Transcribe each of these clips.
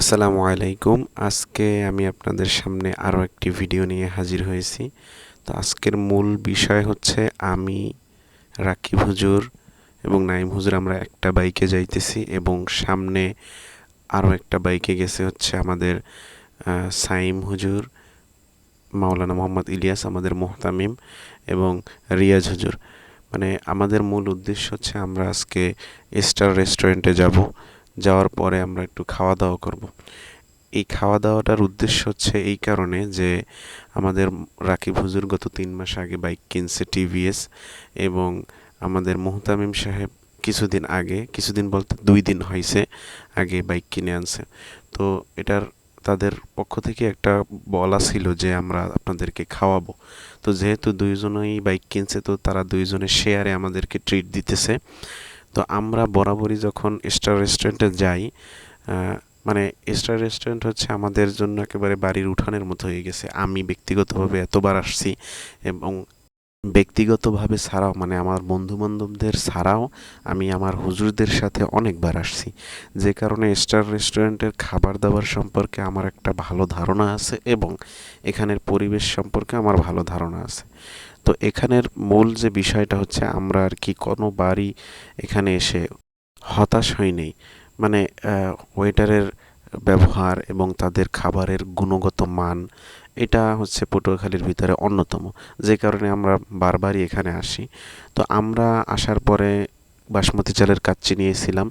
আসসালামু আলাইকুম। আজকে আমি আপনাদের সামনে আরও একটি ভিডিও নিয়ে হাজির হয়েছি। তো আজকের মূল বিষয় হচ্ছে আমি, রাকিব হুজুর এবং নাইম হুজুর, আমরা একটা বাইকে যাইতেছি এবং সামনে আরও একটা বাইকে গেছে হচ্ছে আমাদের সাইম হুজুর, মাওলানা মোহাম্মদ ইলিয়াস, আমাদের মোহতামিম এবং রিয়াজ হুজুর। মানে আমাদের মূল উদ্দেশ্য হচ্ছে আমরা আজকে স্টার রেস্টুরেন্টে যাব। যাওয়ার পরে আমরা একটু খাওয়া দাওয়া করব। এই খাওয়া দাওয়াটার উদ্দেশ্য হচ্ছে এই কারণে যে আমাদের রাকিব হুজুর গত তিন মাস আগে বাইক কিনছে টিভিএস এবং আমাদের মোহতামিম সাহেব কিছুদিন আগে, কিছুদিন বলতে দুই দিন হয়েছে আগে বাইক কিনে আনছে। তো এটার তাদের পক্ষ থেকে একটা বলা ছিল যে আমরা আপনাদেরকে খাওয়াবো। তো যেহেতু দুইজনেই বাইক কিনছে, তো তারা দুইজনে শেয়ারে আমাদেরকে ট্রিট দিতেছে। তো আমরা বরাবরই যখন স্টার রেস্টুরেন্টে যাই মানে স্টার রেস্টুরেন্ট হচ্ছে আমাদের জন্য একেবারে বাড়ির উঠানের মতো হয়ে গেছে। আমি ব্যক্তিগতভাবে এতবার আসছি এবং ব্যক্তিগতভাবে ছাড়াও মানে আমার বন্ধু বান্ধবদের ছাড়াও আমি আমার হুজুরদের সাথে অনেকবার আসছি। যে কারণে স্টার রেস্টুরেন্টের খাবার দাবার সম্পর্কে আমার একটা ভালো ধারণা আছে এবং এখানের পরিবেশ সম্পর্কে আমার ভালো ধারণা আছে। তো এখানের মূল যে বিষয়টা হচ্ছে আমরা আর কি কোনো বাড়ি এখানে এসে হতাশ হইনি। মানে ওয়েটারের ব্যবহার এবং তাদের খাবারের গুণগত মান, এটা হচ্ছে পটুয়াখালীর ভিতরে অন্যতম। যে কারণে আমরা বারবারই এখানে আসি। তো আমরা আসার পরে বাসমতি চালের কাচ্চি নিয়েছিলাম,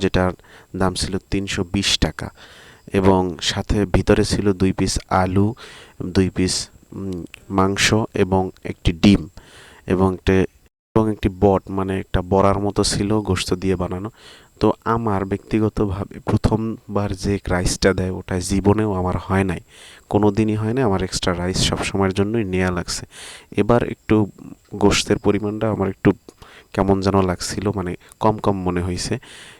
যেটার দাম ছিল তিনশো বিশ টাকা। এবং সাথে ভিতরে ছিল দুই পিস আলু, দুই পিস মাংস এবং একটি ডিম এবং একটি এবং একটি বট মানে একটা বড়ার মতো ছিল গোস্ত দিয়ে বানানো। তো আমার ব্যক্তিগতভাবে প্রথমবার যে রাইসটা দেয় ওটা জীবনেও আমার হয় নাই। কোনো দিনই হয় না আমার এক্সট্রা রাইস সবসময়ের জন্যই নেওয়া লাগছে। এবার একটু গোস্তের পরিমাণটা আমার একটু কেমন যেন লাগছিল মানে কম কম মনে হয়েছে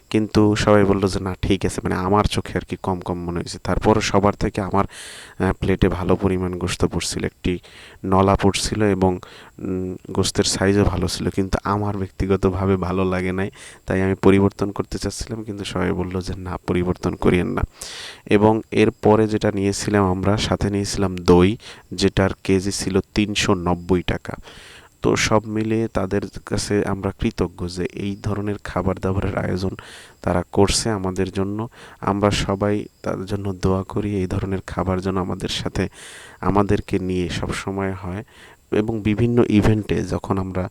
কিন্তু সবাই বলল যে, না, ঠিক আছে। মানে আমার চোখে আর কি কম কম মনে হয়েছে তারপরও সবার থেকে আমার প্লেটে ভালো পরিমাণ গোস্ত পড়ছিল। একটি নলা পড়ছিল এবং গোস্তের সাইজও ভালো ছিল। কিন্তু আমার ব্যক্তিগতভাবে ভালো লাগে নাই। তাই আমি পরিবর্তন করতে চাচ্ছিলাম। কিন্তু সবাই বলল যে, না, পরিবর্তন করিয়েন না। এবং এরপরে যেটা নিয়েছিলাম আমরা, সাথে নিয়েছিলাম দই, যেটার কেজি ছিল তিনশো নব্বই টাকা। তো সব মিলিয়ে তাদের কাছে আমরা কৃতজ্ঞ যে এই ধরনের খাবার দাবারের আয়োজন তারা করছে আমাদের জন্য। আমরা সবাই তাদের জন্য দোয়া করি এই ধরনের খাবার যেন আমাদের সাথে আমাদেরকে নিয়ে সব সময় হয় এবং বিভিন্ন ইভেন্টে যখন আমরা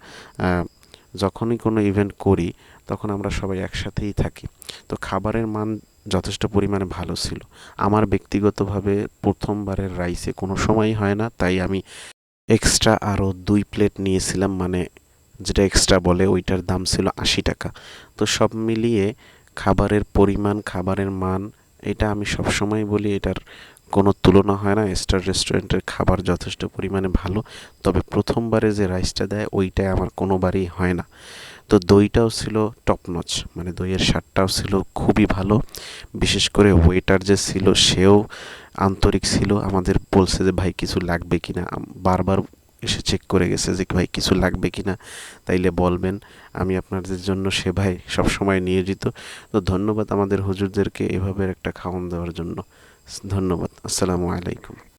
যখনই কোনো ইভেন্ট করি তখন আমরা সবাই একসাথেই থাকি। তো খাবারের মান যথেষ্ট পরিমাণে ভালো ছিল। আমার ব্যক্তিগতভাবে প্রথমবারের রাইসে কোনো সময়ই হয় না, তাই আমি এক্সট্রা আরও দুই প্লেট নিয়েছিলাম মানে যেটা এক্সট্রা বলে ওইটার দাম ছিল আশি টাকা। তো সব মিলিয়ে খাবারের পরিমাণ, খাবারের মান, এটা আমি সবসময় বলি এটার কোনো তুলনা হয় না। স্টার রেস্টুরেন্টের খাবার যথেষ্ট পরিমাণে ভালো, তবে প্রথমবারে যে রাইসটা দেয়, ওইটাই আমার কোনোবারই হয় না। তো দইটাও ছিল টপ নচ মানে দইয়ের স্বাদটাও ছিল খুবই ভালো। বিশেষ করে ওয়েটার যে ছিল, সেও আন্তরিক ছিল। আমাদের বলছে যে, ভাই, কিছু লাগবে কি না? বারবার এসে চেক করে গেছে যে, ভাই, কিছু লাগবে কি না? তাইলে বলবেন, আমি আপনাদের জন্য সেভায় সবসময় নিয়োজিত। তো ধন্যবাদ আমাদের হুজুরদেরকে এভাবে একটা খাওয়ান দেওয়ার জন্য। ধন্যবাদ। আসসালামু আলাইকুম।